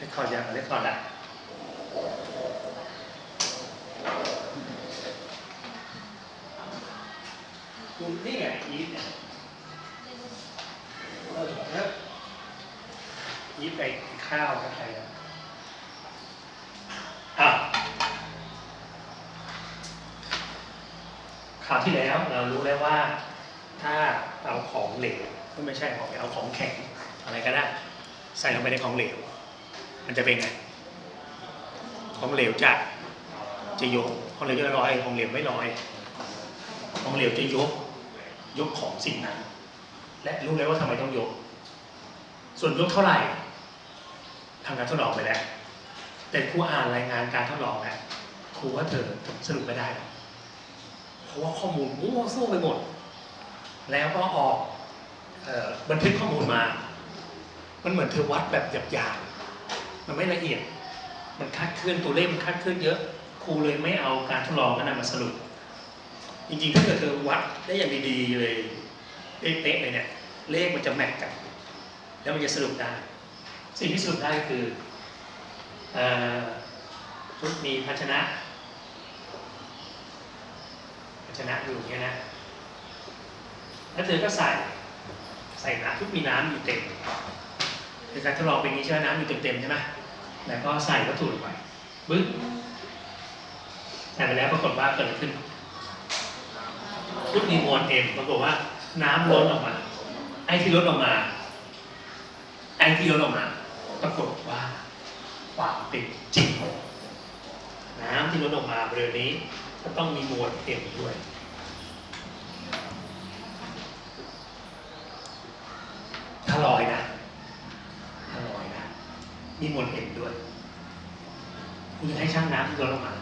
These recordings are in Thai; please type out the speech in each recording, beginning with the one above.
เลคคอร์ดยังเลคคอร์ดอะนี่ไงอีฟเนี่ยเออแล้วอีฟไปข้าวกับใครอะอะคราวที่แล้วเรารู้แล้วว่า ถ้าเอาของเหลวก็ไม่ใช่ของเหลวเอาของแข็งอะไรก็ได้ ใส่ลงไปในของเหลว มันจะเป็นไงของเหลวจะจะยกของเหลวจะลอยของเหลวไม่ลอยของเหลวจะยกยกของสิ่งนั้น และรู้เลยว่าทำไมต้องยก ส่วนยกเท่าไหร่ทำการทดลองไปแล้ว แต่ครูอ่านรายงานการทดลองแล้วครูว่าเธอสรุปไม่ได้หรอกเพราะว่าข้อมูลมั่วซั่วไปหมด แล้วก็ออกออบันทึกข้อมูลมา มันเหมือนเธอวัดแบบหยาบๆ มันไม่ละเอียด มันคลาดเคลื่อนตัวเลขมันคลาดเคลื่อนเยอะ ครูเลยไม่เอาการทดลองนั้นมาสรุป จริงๆถ้าเกิดเธอวัดได้อย่างดีๆเลยเป๊ะๆเลยเนี่ย เลขมันจะแมทกัน แล้วมันจะสรุปได้ สิ่งที่สรุปได้คืออทุกมีภาชนะภาชนะอยู่เงี้ยนะแล้วเธอก็ใส่ใส่น้ำทุกมีน้ำอยู่เต็มในการทดลองเป็นนี้ใช่ไหมน้ำอยู่เต็มๆใช่ไหม แล้วก็ใส่วัตถุลงไปบึ้งใส่ไปแล้วปรากฏว่าเกิดอะไรขึ้นทุกมีมวลเอ็มปรากฏว่า น้ำล้นออกมา ไอ้ที่ล้นออกมา ไอ้ที่ล้นออกมา ปรากฏว่าความเป็นจริงน้ำที่ล้นออกมาบริเวณนี้ก็ต้องมีมวลเอ็มด้วย ถ้าลอยนะถ้าลอยนะ มีมวลเอ็มด้วยคุณจะให้ช่างน้ำที่ลดลงมา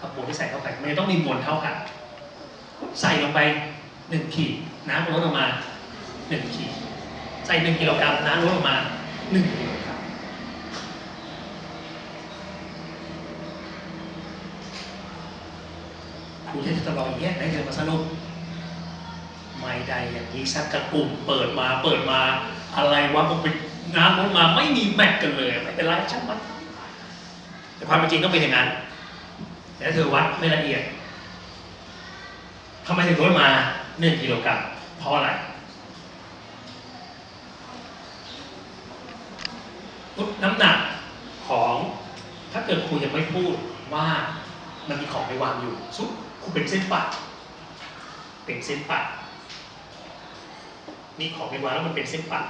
กับมวลที่ใส่เข้าไปมันจะต้องมีมวลเท่ากันใส่ลงไปหนึ่งขีดน้ำลดลงมาหนึ่งขีดใส่หนึ่งกิโลกรัมน้ำลดลงมาหนึ่งกิโลกรัมคุณจะทดลองแยกได้เลยมาสรุปไม่ได้อย่างนี้สักกระกลุ่มเปิดมาเปิดมาอะไรวะมันเป็น น้ำลงมาไม่มีแมทกันเลยไม่เป็นไรช่างมันแต่ความเป็นจริงต้องเป็นอย่างนั้น แต่เธอวัดไม่ละเอียดทำไมถึงลดมาหนึ่งกิโลกรัมเพราะอะไรน้ำหนักของถ้าเกิดครูยังไม่พูดว่ามันมีของไปวางอยู่ซุปครูเป็นเส้นปัดเป็นเส้นปัดมีของไปวางแล้วมันเป็นเส้นปัด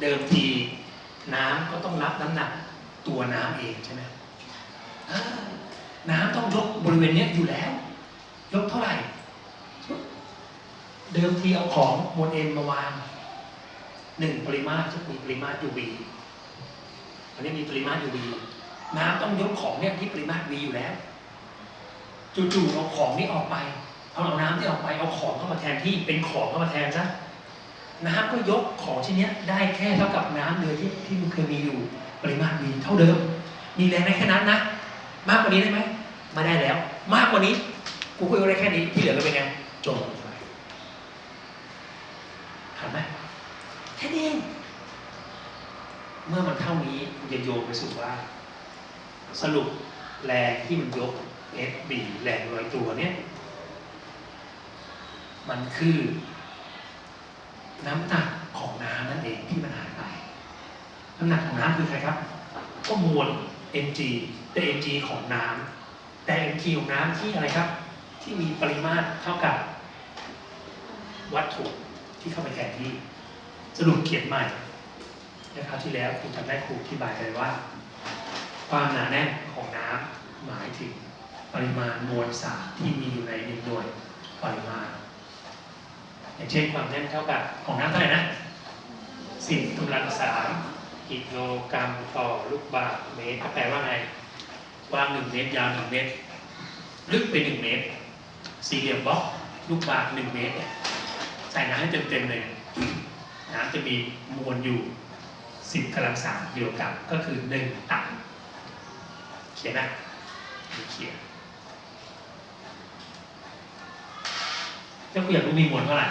เดิมทีน้ำก็ต้องรับน้ำหนักตัวน้ำเองใช่ไหมน้ำต้องยกบริเวณนี้อยู่แล้ว ยกเท่าไหร่ เดิมทีเอาของมวลเอ็นมาวางหนึ่งปริมาตรมีปริมาตร UV อันนี้มีปริมาตร UV น้ำต้องยกของเนี่ยที่ปริมาตร V อยู่แล้วจู่ๆเอาของนี้ออกไปเอาเอาน้ำที่ออกไปเอาของเข้ามาแทนที่เป็นของเข้ามาแทนซะ น้ำก็ยกของชิ้นเนี้ยได้แค่เท่ากับน้ำเลยที่ที่มันเคยมีอยู่ปริมาตร V เท่าเดิม มีแรงได้แค่นั้นนะ มากกว่านี้ได้ไหมไม่ได้แล้ว มากกว่านี้กูก็ยกได้แค่นี้ที่เหลือก็เป็นไงจมไปทันไหมแค่นี้เองเมื่อมันเท่านี้คุณจะโยงไปสู่ว่า สรุปแรงที่มันยก FB แรงลอยตัวเนี่ย มันคือ น้ำหนักของน้ำนั่นเองที่มันหายไป น้ำหนักของน้ำคือใครครับ ก็มวล mg แต่ mg ของน้ำแต่ mg ของน้ำที่อะไรครับ ที่มีปริมาตรเท่ากับ วัตถุที่เข้าไปแทนที่สรุปเขียนใหม่นะครับที่แล้วคุณจำได้ครูอธิบายไปว่า ความหนาแน่นของน้ำหมายถึงปริมาณมวลสารที่มีอยู่ในหนึ่งหน่วยปริมาณ อย่างเช่นความแน่นเท่ากับของน้ำเท่าไหร่นะสิบกำลังสามกิโลกรัมต่อลูกบาศก์เมตรแปลว่าไงกว้างหนึ่งเมตรยาวหนึ่งเมตร ลึกไปหนึ่งเมตร สี่เหลี่ยมบล็อกลูกบาศก์หนึ่งเมตรเนี่ยใส่น้ำให้เต็มๆเลยน้ำจะมีมวลอยู่สิบกำลังสามกิโลกรัมก็คือหนึ่งตันเขียนนะเขียนถ้าคุณอยากรู้มีมวลเท่าไหร่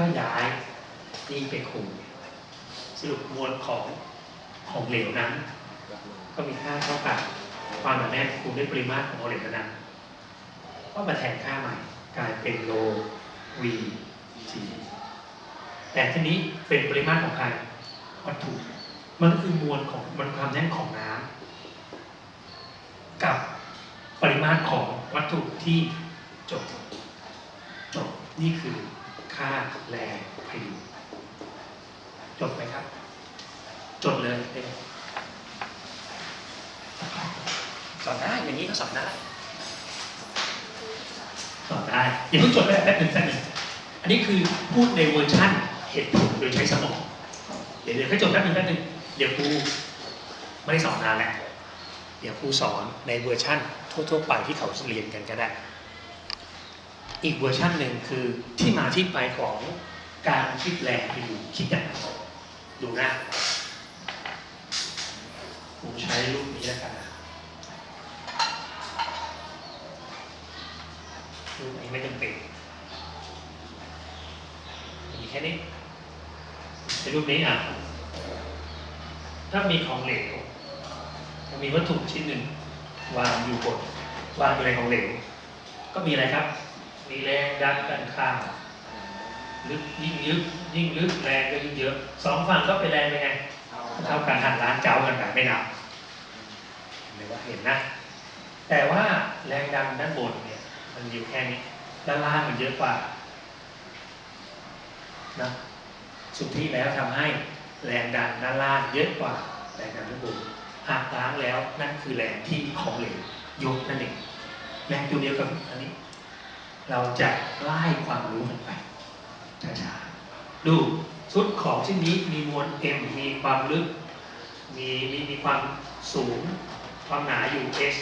ก็ย้ายนี่ไปคูณสรุปมวลของของเหลวนั้น ก็มีค่าเท่ากับความหนาแน่นคูณด้วยปริมาตรของเหลวนั้นก็มาแทนค่าใหม่กลายเป็นโล v g แต่ทีนี้เป็นปริมาตรของใครวัตถุมันก็คือมวลของมันความแน่นของน้ำกับปริมาตรของวัตถุที่จบจบนี่คือ ค่าแรงพายุจบไหมครับ จดเลยเด็กสอนได้อย่างนี้ก็สอนได้สอนได้อย่าเพิ่งจดไปแป๊บหนึ่งแป๊บหนึ่งอันนี้คือพูดในเวอร์ชั่นเหตุผลโดยใช้สมองเดี๋ยวเดี๋ยวให้จบแป๊บหนึ่งแป๊บหนึ่งเดี๋ยวครูไม่ได้สอนนานแล้วเดี๋ยวครูสอนในเวอร์ชั่นทั่ว ๆ ไปที่เขาเรียนกันก็ได้ อีกเวอร์ชันหนึ่งคือที่มาที่ไปของการคิดแรงที่ดูคิดอย่างไรดูนะผมใช้รูปนี้แล้วกันนะรูปนี้ไม่จำเป็นมีแค่นี้ในรูปนี้อะ ถ้ามีของเหลวมีวัตถุชิ้นหนึ่งวางอยู่บนวางอยู่ในของเหลว ก็มีอะไรครับ มีแรงดันกันข้างลึกยิ่งลึกยิ่งลึกแรงก็ยิ่งเยอะสองฝั่งก็เป็นแรงเป็นไงเท่ากันหันล้านเจ้ากันแบบไม่นับเห็นไหมว่าเห็นนะ แต่ว่าแรงดันด้านบนเนี่ยมันอยู่แค่นี้ด้านล่างมันเยอะกว่านะสุดที่แล้วทำให้แรงดันด้านล่างเยอะกว่าแรงดันด้านบนหักล้างแล้วนั่นคือแรงที่ของเหลวยกนั่นเองแรงตัวเดียวกับอันนี้ เราจะไล่ความรู้มันไปช้าๆดูชุดของชิ้นนี้มีมวล m มีความลึก มีมีมีความสูง ความหนาอยู่ s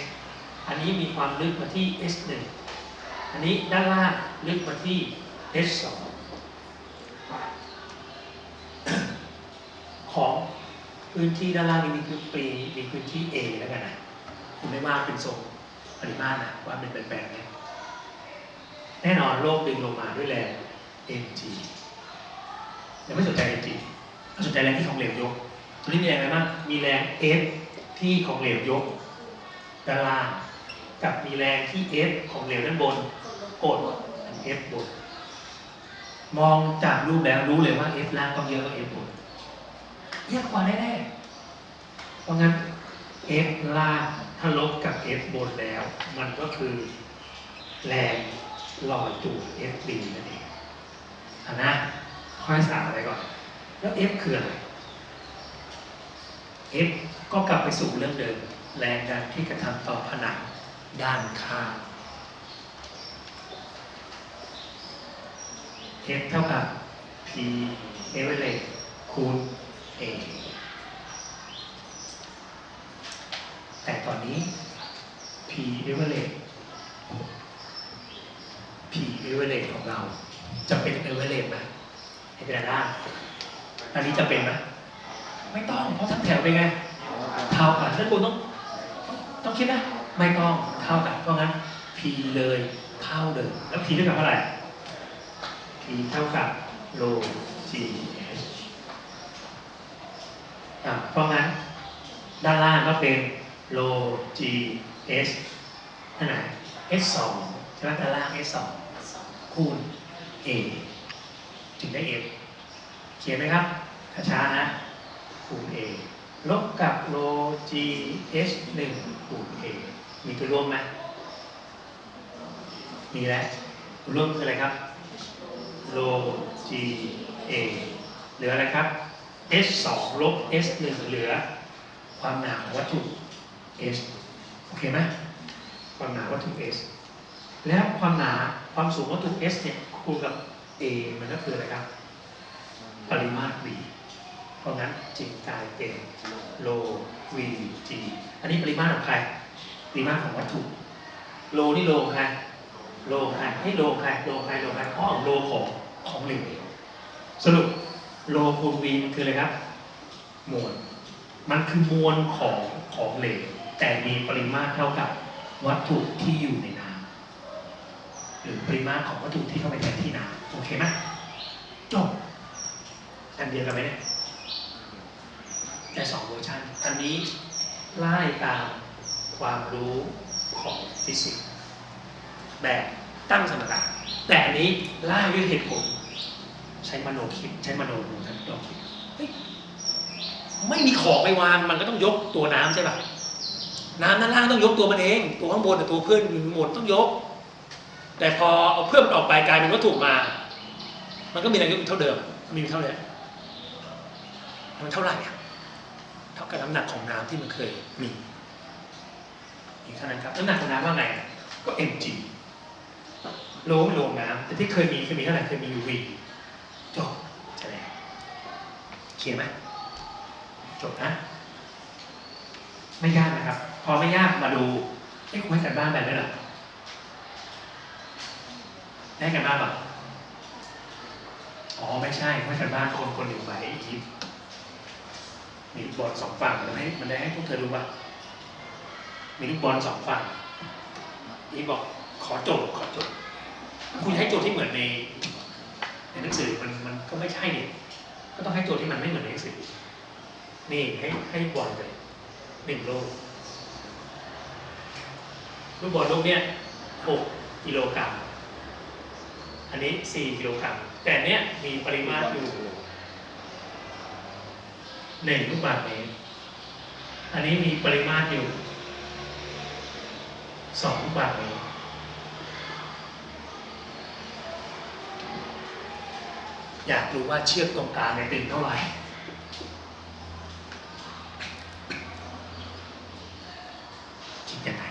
อันนี้มีความลึกมาที่ s 1อันนี้ด้านล่างลึกมาที่ s 2ของพื้นที่ด้านล่างนี้มีพื้นปีมีพื้นที่ A แล้วกันนะคุณไม่ว่าเป็นทรงปริมาตรนะว่าเป็นแบบๆเนี้ย แน่นอนโลกดึงลงมาด้วยแรง mg ยังไม่สนใจ mg สนใจแรงที่ของเหลวยกตัวนี้มีแรงอะไรบ้างมีแรง f ที่ของเหลวยกด้านล่างกับมีแรงที่ f ของเหลวด้านบนกด f บนมองจากรูปแล้วรู้เลยว่า f ล่างต้องเยอะกว่า f บนเยอะกว่าแน่ๆเพราะงั้น f ล่างถ้าลบกับ f บนแล้ว มันก็คือแรง ลอยตัว FB นั่นเองอะนะค่อยสาอะไรก่อน แล้ว F คืออะไร F ก็กลับไปสู่เรื่องเดิมแรงดันที่กระทำต่อผนังด้านข้าง F เท่ากับ P average คูณ A แต่ตอนนี้ P average P average ของเรา จะเป็น average ไหมให้เป็นด้านอันนี้จะเป็นไหมไม่ต้องเพราะทั้งแถวเป็นไงเท่ากันแล้วคุณต้อง ต้องคิดนะไม่ต้องเท่ากันเพราะงั้น P เลยเท่าเดิมแล้ว P เท่ากับเท่าไหร่ P เท่ากับ rho G H อะเพราะงั้น ด้านล่างก็เป็น rho G S อันไหน S 2ใช่ไหมด้านล่าง S 2 คูณ A ถึงได้ F เขียนไหมครับช้าๆนะ คูณ A ลบกับ rho G H 1คูณ A มีตัวร่วมไหมมีแล้วตัวร่วมคืออะไรครับ rho G A เหลืออะไรครับ S 2ลบ S 1เหลือ ความหนาของวัตถุ S โอเคไหมความหนาวัตถุ S แล้วความหนา ความสูงวัตถุ S เนี่ยคูณกับ A มันก็คืออะไรครับ ปริมาตร V เพราะงั้นจึงกลายเป็นโล V G อันนี้ปริมาตรของใคร ปริมาตรของวัตถุ โลนี่โลใคร โลใครให้โลใคร โลใคร โลใครอ๋อโลของของเหลวสรุปโลคูณ V มันคืออะไรครับ มวล มันคือมวลของของเหลวแต่มีปริมาตรเท่ากับวัตถุที่อยู่ใน หรือปริมาตรของวัตถุที่เข้าไปแทนที่น้ำโอเคไหมจบอันเดียวกันไหมเนี่ยแต่สองเวอร์ชันอันนี้ไล่ตามความรู้ของฟิสิกส์แบบตั้งสมการแต่อันนี้ไล่ด้วยเหตุผล ใช้มโนคิดใช้มโนดูทันมโนคิดไม่มีของไปวางมันก็ต้องยกตัวน้ำใช่ปะน้ำด้านล่างต้องยกตัวมันเอง ตัวข้างบนกับตัวเพื่อนอยู่บนต้องยก แต่พอเอาเพื่อมออกไปกลายเป็นวัตถุมา มันก็มีแรงยกอยู่เท่าเดิม มีเท่าเนี้ยมันเท่าไหร่เท่ากับน้ำหนักของน้ำที่มันเคยมีอีกเท่านั้นครับน้ำหนักของน้ำว่าไง ก็ mg โลไม่โลน้ำแต่ที่เคยมีเคยมีเท่าไหร่เคยมีอยู่ v จบใช่ไหมเขียนไหมจบนะ ไม่ยากนะครับ พอไม่ยากมาดูเอ้คุณให้กันบ้านแบบนี้หรอ ได้กันบ้านเปล่าอ๋อไม่ใช่ให้กันบ้านคนคนหนึ่งไปอีกมีลูกบอลสองฝั่งมันให้มันได้ให้พวกเธอดูป่ะมีลูกบอลสองฝั่งอีกบอกขอโจทย์ขอโจทย์คุณให้โจทย์ที่เหมือนในในหนังสือมันมันก็ไม่ใช่เนี่ยก็ต้องให้โจทย์ที่มันไม่เหมือนในหนังสือนี่ให้ให้บอลไปหนึ่งโลกลูกบอลลูกเนี้ยหกกิโลกรัม อันนี้สี่กิโลกรัม แต่เนี้ยมีปริมาตรอยู่หนึ่งลูกบาศก์เมตร อันนี้มีปริมาตรอยู่สองลูกบาศก์เมตร อยากรู้ว่าเชือกตรงกลางเนี่ยตึงเท่าไหร่ คิดยังไง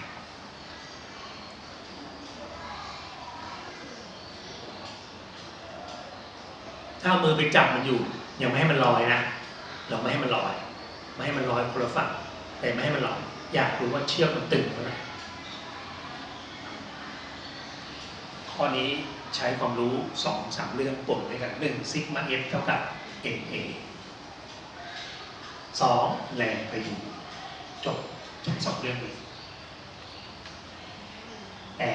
ถ้าเอามือ ไปจับมันอยู่ ยังไม่ให้มันลอยนะ เราไม่ให้มันลอย ไม่ให้มันลอยคนละฝั่งแต่ไม่ให้มันลอยอยากรู้ว่าเชือกมันตึงเท่าไหร่ข้อนี้ใช้ความรู้สองสามเรื่องปนด้วยกันหนึ่งซิกมาเอฟเท่ากับเอ็เอสองแรงไปอยู่จบใช้สองเรื่องนี้แต่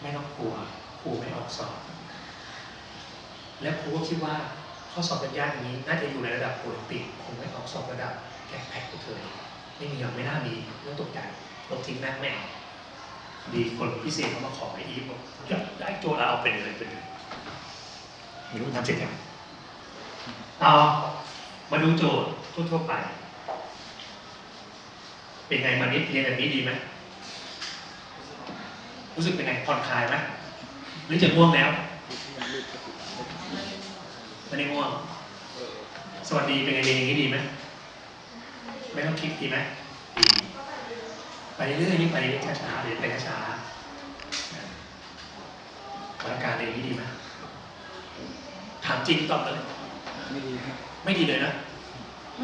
ไม่ต้องกลัวครูไม่ออกสอบ และครูก็คิดว่า ข้อสอบยากๆอย่างนี้น่าจะอยู่ในระดับโอลิมปิกคงไม่ออกสอบระดับแกะแพ็กเธอไม่มีหรอกไม่น่ามีเรื่องตกใจลบทิ้งแม่งแม่เอาดีคนพิเศษเขามาขอไอ้อีฟบอกอยากได้โจทย์แล้วเอาไปเลยไปเลยไม่รู้ทำเสร็จยังเอามาดูโจทย์ทั่วๆไป เป็นไงมานิดเรียนแบบนี้ดีไหมรู้สึกเป็นไงผ่อนคลายไหมหรือจะง่วงแล้ว ไม่ได้ง่วง สวัสดีเป็นไงเรียนอย่างนี้ดีไหมไม่ต้องคิดดีไหมดีไปเรื่อยๆนี่ไปเรื่อยๆช้าๆเรียนไปช้าๆบรรยากาศเรียนอย่างนี้ดีไหมถามจริงตอบเลยไม่ดีครับไม่ดีเลยนะ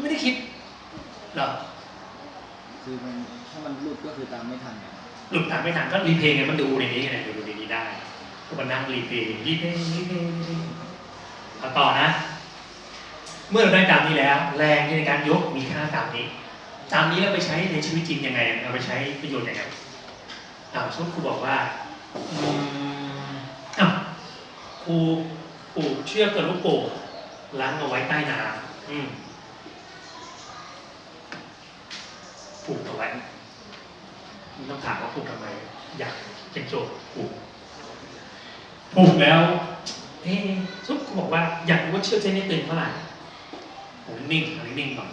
ไม่ได้คิดเหรอคือมันถ้ามันหลุดก็คือตามไม่ทันอะหลุดถามไม่ทันก็รีเพลย์ไงมันดูในนี้ไงดูดูในนี้ได้ก็มานั่งรีเพลย์รีเพลย์รีเพลย์ รีเอาต่อนะ เมื่อเราได้ตามนี้แล้ว แรงในการยกมีค่าตามนี้ ตามนี้เราไปใช้ในชีวิตจริงยังไง เราไปใช้ประโยชน์ยังไงอ่าชุดครูบอกว่าอืมอะครูปลูกเชือกกับลูกโป่งล้างเอาไว้ใต้น้ำอืมปลูกเอาไว้ต้องถามว่าปลูกทำไม อยากเป็นโจทย์ปลูกปลูกแล้ว เอ๊ซุปกูบอกว่าอยากรู้ว่าเชือกเส้นนี้ตึงเท่าไหร่ผมนิ่งอันนี้นิ่งก่อน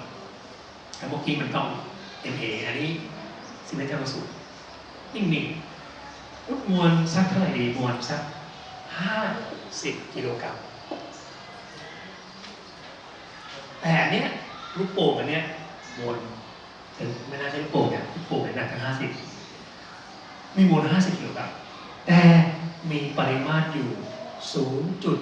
แต่เมื่อกี้มันต้อง MA อันนี้ซิเมนเทอร์สูตรนิ่งๆลูกมวลสักเท่าไหร่ดีมวลสักห้าสิบกิโลกรัมแต่อันเนี้ยลูกโป่งอันเนี้ยมวลถึงไม่น่าใช่ลูกโป่งเนี่ยลูกโป่งเนี่ยหนักถึงห้าสิบมีมวล50กิโลกรัมแต่มีปริมาตรอยู่ 0จุด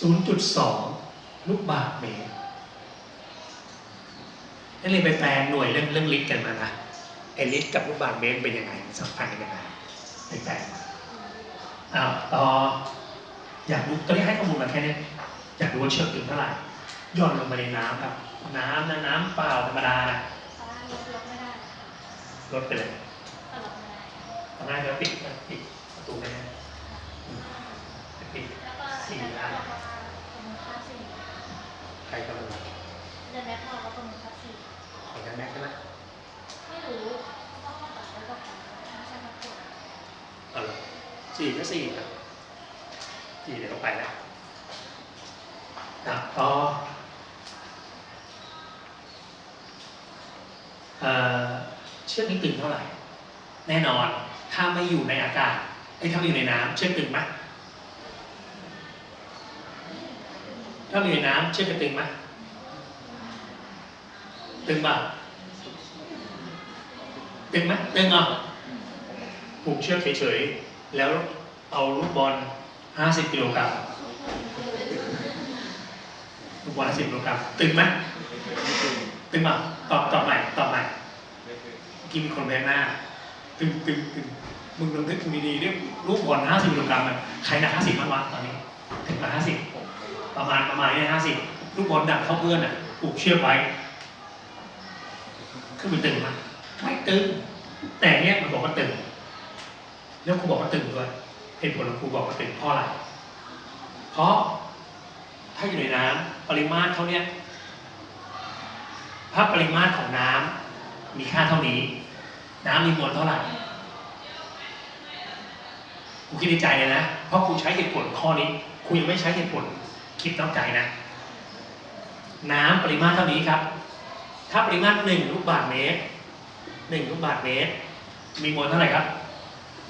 0.2ลูกบาศก์เมตรนั่นเลยไปแปลหน่วยเรื่องเรื่องลิตรกันมานะไอลิตรกับลูกบาศก์เมตรเป็นยังไงสัมพันธ์กันยังไงไปแปลมาอ้าวต่ออยากรู้ตอนนี้ให้ข้อมูลมาแค่นี้อยากรู้ว่าเชือกถึงเท่าไหร่ย่อนลงไปในน้ำครับน้ำนะน้ำเปล่าธรรมดานะฟ้าลดลดไม่ได้ลดไปเลยก็ลดไม่ได้ทำง่ายแล้วปิดปิด ประตูไปนะปิดแล้วก็สี่แล้วอันก็ราคาเป็นค่าสี่หรกำลังเดินแบ็คพอแล้วก็มือคับสี่ของยันแม็กใช่ไหมไม่รู้ต้องมาตัดแล้วก็ขอไม่ใช่มาตรวจเอาละสี่ก็สี่ครับสี่เดี๋ยวก็ไปแล้วนะต่อเอ่อเชือกนี้ตึงเท่าไหร่ แน่นอน ถ้าไม่อยู่ในอากาศ ไอ้ยถ้าอยู่ในน้ำเชือกตึงไหมถ้าอยู่ในน้ำเชือกจะตึงไหมตึงเปล่าตึงไหมตึงเหรอะผูกเชือกเฉยๆ แล้วเอาลูกบอล 50 กิโลกรัมลูกบอล50กิโลกรัมตึงไหมตึงเปล่าตอบตอบใหม่ตอบใหม่กินคนแพงหน้า ตึงตึงตึง มึงลองนึกดีๆเรียลูกบอลห้าสิบกิโลกรัมอะใครหนักห้าสิบบ้างวะตอนนี้ถึงห้าสิบประมาณประมาณเนี่ยห้าสิบลูกบอลดักเข้าเพื่อนอะผูกเชือกไว้คือมันตึงไหมไม่ตึง แต่เนี้ยมันบอกว่าตึง แล้วครูบอกว่าตึงด้วยเหตุผลของครูบอกว่าตึงเพราะอะไร เพราะถ้าอยู่ในน้ำปริมาตรเท่าเนี้ยถ้าปริมาตรของน้ำมีค่าเท่านี้ น้ำมีมวลเท่าไหร่ ครูคิดในใจเลยนะ เพราะครูใช้เหตุผลข้อนี้ครูยังไม่ใช้เหตุผลคิดนอกใจนะ น้ำปริมาตรเท่านี้ครับ ถ้าปริมาตรหนึ่งลูกบาศก์เมตรหนึ่งลูกบาศก์เมตร มีมวลเท่าไหร่ครับ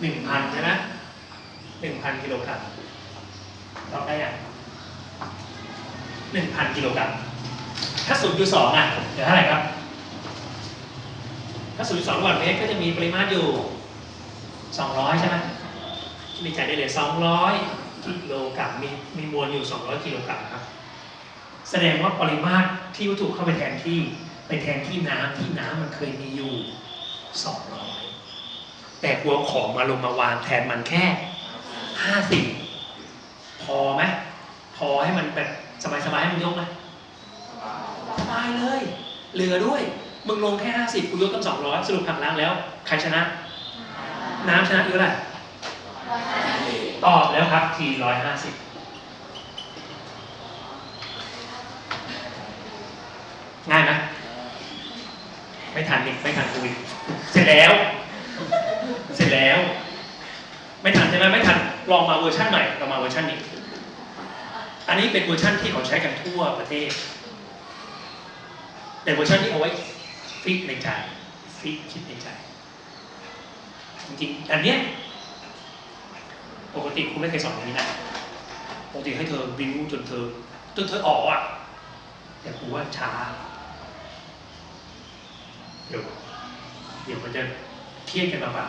หนึ่งพันใช่ไหมหนึ่งพันกิโลกรัมตอบได้ยังหนึ่งพันกิโลกรัม ถ้าศูนย์จุดสองอะเดี๋ยวเท่าไหร่ครับ ถ้า0.2ลูกบาศก์เมตรก็จะมีปริมาตรอยู่200ใช่ไหม คิดในใจได้เลย 200 กิโลกรัมมีมีมวลอยู่ 200 กิโลกรัมครับ แสดงว่าปริมาตรที่วัตถุเข้าไปแทนที่ไปแทนที่น้ำที่น้ำมันเคยมีอยู่ 200 แต่กลัวของมาลงมาวางแทนมันแค่ 50 พอไหมพอให้มันแบบสบายๆให้มันยกไหมสบายเลย เหลือด้วย มึงลงแค่ 50กูยกตั้ง200 สรุปหักล้างแล้ว ใครชนะ น้ำชนะเยอะแหละร้อย ตอบแล้วครับที150ง่ายไหมไม่ทันอีกไม่ทันคุยเสร็จแล้ว เสร็จแล้ว ไม่ทันใช่ไหมไม่ทันลองมาเวอร์ชันใหม่ลองมาเวอร์ชันนี้ อันนี้เป็นเวอร์ชันที่เขาใช้กันทั่วประเทศ แต่เวอร์ชันนี้เอาไว้ฟิกในใจฟิกคิดในใจจริงๆอันเนี้ย ปกติครูไม่เคยสอนอย่างนี้นะปกติให้เธอบิ้วจนเธอจนเธอออกอะแต่ครูว่าช้า เดี๋ยวเดี๋ยวมันจะเครียดกันมาเปล่า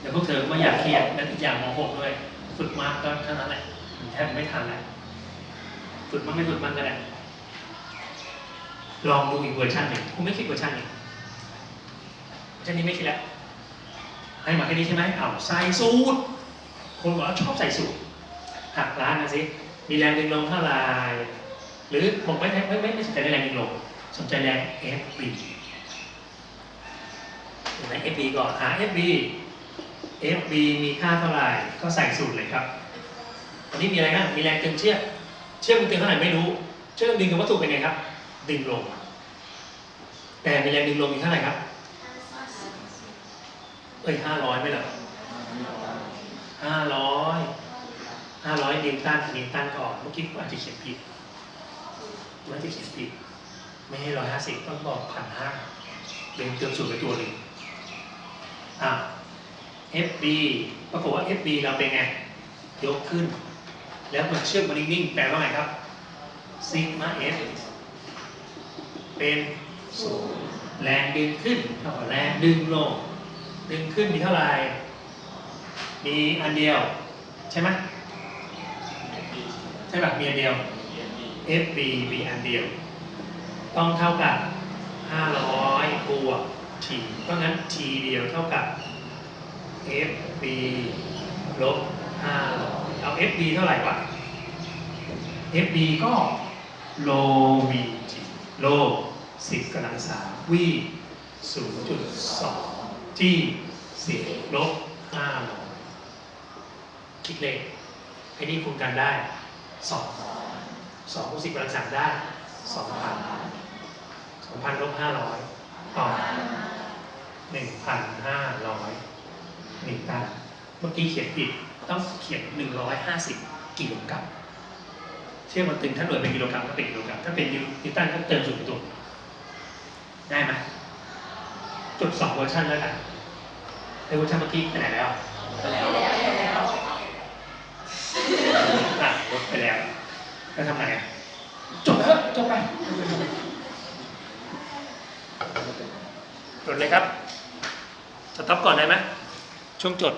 เดี๋ยวพวกเธอก็ไม่อยากเครียดและอีกอย่างมอหกด้วย ฝึกมากก็เท่านั้นแหละแทบไม่ทันแล้วฝึกมากไม่ฝึกมากก็ได้ลองดูอีกเวอร์ชันหนึ่งคุณไม่คิดเวอร์ชันนี้เวอร์ชันนี้ไม่คิดแล้วให้มาแค่นี้ใช่ไหมเอาใส่สูตร คนบอกว่าชอบใส่สูตรหักล้านนะสิมีแรงดึงลงเท่าไหร่หรือผมไม่ไม่ไม่ไม่ไม่สนใจในแรงดึงลงสนใจแรง FB เห็นไหม FB ก่อนหา FB FB มีค่าเท่าไหร่ก็ใส่สูตรเลยครับอันนี้มีอะไรนะมีแรงตึงเชือกเชือกมันตึงเท่าไหร่ไม่รู้เชือกดึงกับวัตถุเป็นไงครับ ดึงลง แต่มีแรงดึงลงมีเท่าไหร่ครับเอ้ยห้าร้อยไหมเหรอ ห้าร้อยห้าร้อยนิวตันนิวตันก่อนเมื่อกี้ผมอาจจะเขียนผิดผมอาจะเขียนผิดไม่ให้ร้อยห้าสิบต้องบอกพันห้าเรียนเติมสูตรไปตัวหนึ่งอะ FB ปรากฏว่า FB เราเป็นไง ยกขึ้น แล้วมันเชื่อกมันนิ่งๆแปลว่าไงครับซิกมาเอฟเป็นศูนย์แรงดึงขึ้นเท่ากับแรงดึงลง ดึงขึ้นมีเท่าไหร่ มีอันเดียว ใช่ไหมใช่แบบมีอันเดียว FB มีอันเดียว ต้องเท่ากับ 500 บวก T เพราะงั้น T เดียวเท่ากับ FB ลบ 500 เอา FB เท่าไหร่วะ FB ก็โล VG โล10กำลัง3 V 0.2 G 10ลบ500 คิดเลขไอ้นี่คูณกันได้2 2คูณ10กำลัง3ได้สองพันสองพันลบห้าร้อยต่อหนึ่งพันห้าร้อยหนิวตันเมื่อกี้เขียนผิดต้องเขียนหนึ่งร้อยห้าสิบกิโลกรัมเชื่อมันตึงถ้าหน่วยเป็นกิโลกรัมก็เป็นกิโลกรัมถ้าเป็นนิวตันก็เติมศูนย์ตัวได้ไหมจุดสองเวอร์ชันแล้วกันในเวอร์ชันเมื่อกี้ไปไหนแล้วไปแล้ว อะลดไปแล้วแล้วทำไงอะจบแล้วจบไปจดเลยครับสต็อปก่อนได้ไหมช่วงจด